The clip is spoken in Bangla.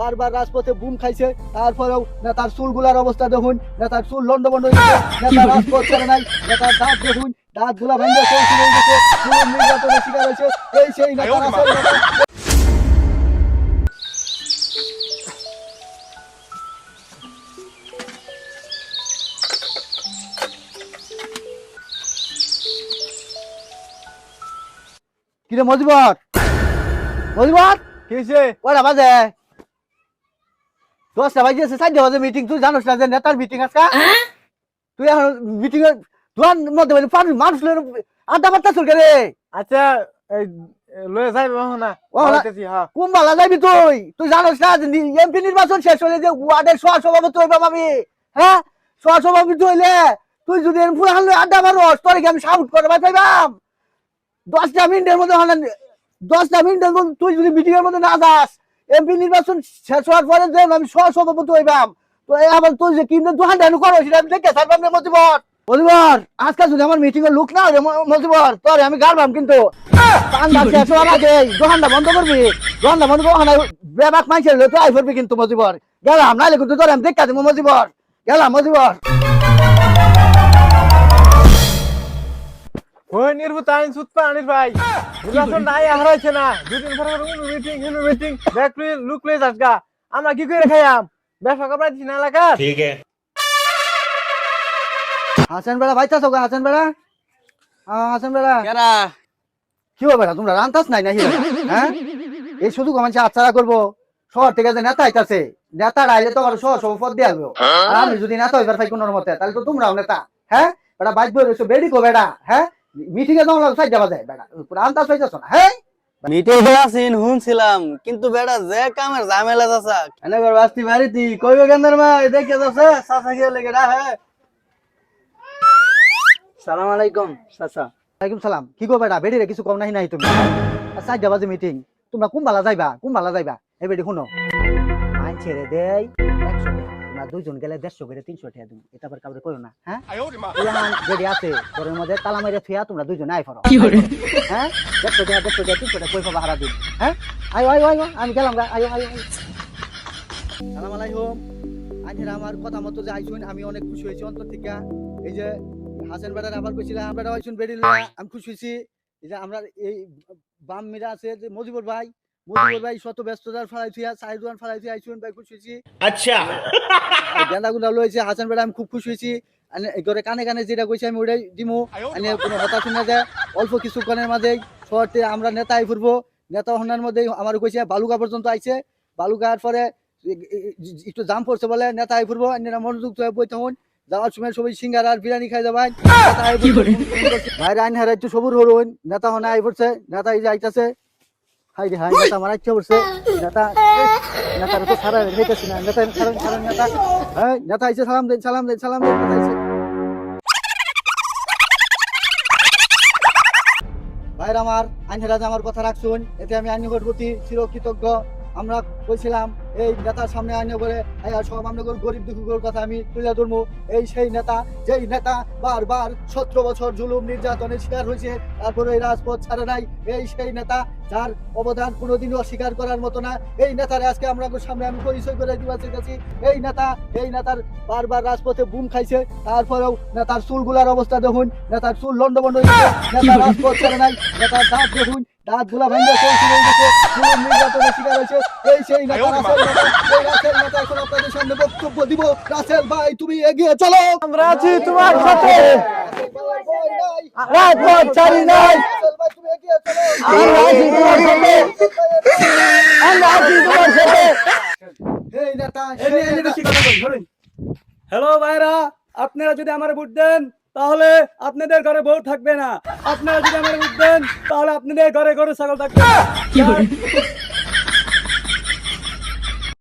বারবার রাজপথে বুম খাইছে তারপরেও নেতার চুলগুলার অবস্থা দেখুন নেতার চুল লন্ডভন্ড হয়ে গেছে নেতার রাজপথ ছেড়ে নাই নেতার দাঁত দেখুন দাঁতগুলা ভেঙে হয়ে নির্যাতনের শিকার হয়েছে এই সেই নেতা নেতা কিরে মজিবর মজিবর কিসে কয়টা বাজে? দশটা চারটা বাজে মিটিং তুই জানোস না যে নেতার মিটিং আজকা? তুই এখন মিটিং এর তোমার মধ্যে মানে পাঁচ মানুষ লইয়া আড্ডা মারতা চলকে রে আচ্ছা লয়ে যাইব না ও, না- বলতেছি, হ্যাঁ। কুম্বালা যাবি তুই? তুই জানোস না যে এমপি নির্বাচন শেষ হলে যে ওয়ার্ডের সহ সভাপতি হইবাম আমি? হ্যাঁ? সহ সভাপতি হইলে তুই যদি পুরা আড্ডা মারোস তোর কি আমি সাউট করে বাই পাইবাম দশটা মিনিটের মধ্যে হলে দশটা মিনিটের মধ্যে তুই যদি মিটিং এর মধ্যে না যাস এমপি নির্বাচন শেষ হওয়ার পরে আমি সহ সভাপতি হইবাম, তো আবার তুই যে কিনতে দোকান ডানু করো, সেটা আমি দেখে সারবাম রে মজিবর। মজিবর, আজকাল যদি আমার মিটিং এর লুক না রে মজিবর, তোর আমি গাড়বাম কিন্তু। শেষ হওয়ার দোকানটা বন্ধ করবি দোকানটা বন্ধ করব না বেবাক মাইছে তুই আই করবি কিন্তু মজিবর। গেলাম, নাইলে কিন্তু তোর আমি দেখা দেবো মজিবর। গেলাম মজিবর। ওই নির্ভু তাই সুতপা আনিস ভাই নাই হারাইছে না। দুদিন পর মিটিং মিটিং দেখ প্লিজ লুক প্লিজ আজকা আমরা কি করে খাইয়াম? ব্যবসা করাই দিছি না এলাকা ঠিক আছে। হাসান বেড়া ভাই চাস হাসান বেড়া। হাসান বেড়া। কেরা কি হবে বেড়া তোমরা রান্তাস নাই না হ্যাঁ? এই শুধু আমার আচ্ছা করব। শহর থেকে যে নেতা আইতাছে নেতা আইলে তো আর সহ সহ পদ দিয়ে আসব আর আমি যদি নেতা হইবার ফাই কোনো মতে তাহলে তো তোমরাও নেতা। হ্যাঁ? বেড়া বাইক বই রয়েছো বেড়ি কো বেড়া। হ্যাঁ? মিটিং এ তোমার সাইড যাবা যায় বেটা না হ্যাঁ মিটে আছেন শুনছিলাম কিন্তু বেটা যে কামের ঝামেলা চাচা। এনে ঘর বাস্তি বাড়িতি কইবে কেন্দ্র মা দেখে যাচ্ছে গিয়ে লেগে হ্যাঁ সালাম আলাইকুম সাসা ওয়ালাইকুম সালাম। কি গো বেটা বেড়ি রে কিছু কম নাই নাই তুমি? সাইড যাবা যে মিটিং তোমরা কুম্বালা যাইবা কোন কুম্বালা যাইবা? এই বেডি শুনো। আইন ছেড়ে একশো টাকা। তোমরা দুইজন গেলে দেড়শো করে তিনশো টাকা দিন এটা আবার কাউরে করো না হ্যাঁ? বেডি আছে ঘরের মধ্যে তালা মেরে থুয়া তোমরা দুইজনে হ্যাঁ? দেড়শো টাকা দেড়শো টাকা তিনশো টাকা কই পাবা হারা দিন হ্যাঁ? আয়ো আয়ো আয়ো আমি গেলাম গা আয়ো আয়ো। সালাম আলাইকুম। আজকের আমার কথা মতো যে আইসুন আমি অনেক খুশি হয়েছি অন্তর থেকে। এই যে হাসান বেড়ার আবার কইছিলাম বেড়া আইসুন বেড়ি আমি খুশি হয়েছি। এই যে আমরা এই বাম মিরা আছে যে মজিবুর ভাই আচ্ছা। আমরা নেতা ফুরবো। নেতা হনার মধ্যে আমার কইছে বালুকা পর্যন্ত আইছে। বালুকার পরে একটু জাম পড়ছে বলে নেতা আই ফুরবো মনোযুক্ত যাওয়ার সময় সবাই সিঙ্গার আর বিরিয়ানি খাই যাবেন ভাইরা আইন হারা একটু সবুর হরুন। নেতা হনা আই পড়ছে নেতা এই যাইতাছে হাই রে হাই, নেতা আমার ইচ্ছা করছে নেতা নেতার তো সারা হইতেছি না। নেতা সারা সারা, নেতা। হ্যাঁ নেতা আইছে, সালাম দেন সালাম দেন সালাম দেন, নেতা আইছে। ভাইর আমার আইন যে আমার কথা রাখছুন। এতে আমি আইন প্রতি চিরকৃতজ্ঞ। আমরা কইছিলাম এই নেতার সামনে আইন করে এই সব আমরা গরিব দুঃখীর কথা আমি তুলে ধরবো। এই সেই নেতা যেই নেতা বারবার সতেরো বছর জুলুম নির্যাতনের শিকার হয়েছে তারপরে এই রাজপথ ছাড়ে নাই। এই সেই নেতা যার অবদান কোনোদিনও অস্বীকার করার মতো না। এই নেতার আজকে আমরা সামনে আমি পরিচয় করে দিবা চাইতেছি। এই নেতা এই নেতার বারবার রাজপথে বুম খাইছে তারপরেও নেতার চুলগুলার অবস্থা দেখুন নেতার চুল লন্ডভন্ড গেছে নেতার রাজপথ ছেড়ে নাই নেতার দাঁত দেখুন দাঁতগুলা ভেঙে চৌকি হয়ে গেছে জুলুম নির্যাতনের শিকার হয়েছে। এই সেই নেতা রাসেল এই রাসেল নেতা এখন আপনাদের সামনে বক্তব্য দিব। রাসেল ভাই তুমি এগিয়ে চলো। আমরা আছি তোমার সাথে। রাজপথ ছাড়ি নাই। রাসেল ভাই তুমি এগিয়ে চলো। আমরা আছি তোমার সাথে। আমরা আছি তোমার সাথে। এই নেতা সেই নেতা। হ্যালো ভাইরা আপনারা যদি আমার ভোট দেন তাহলে আপনাদের ঘরে বউ থাকবে না আপনারা যদি আমার উঠবেন, তাহলে আপনাদের ঘরে ঘরে ছাগল থাকবে।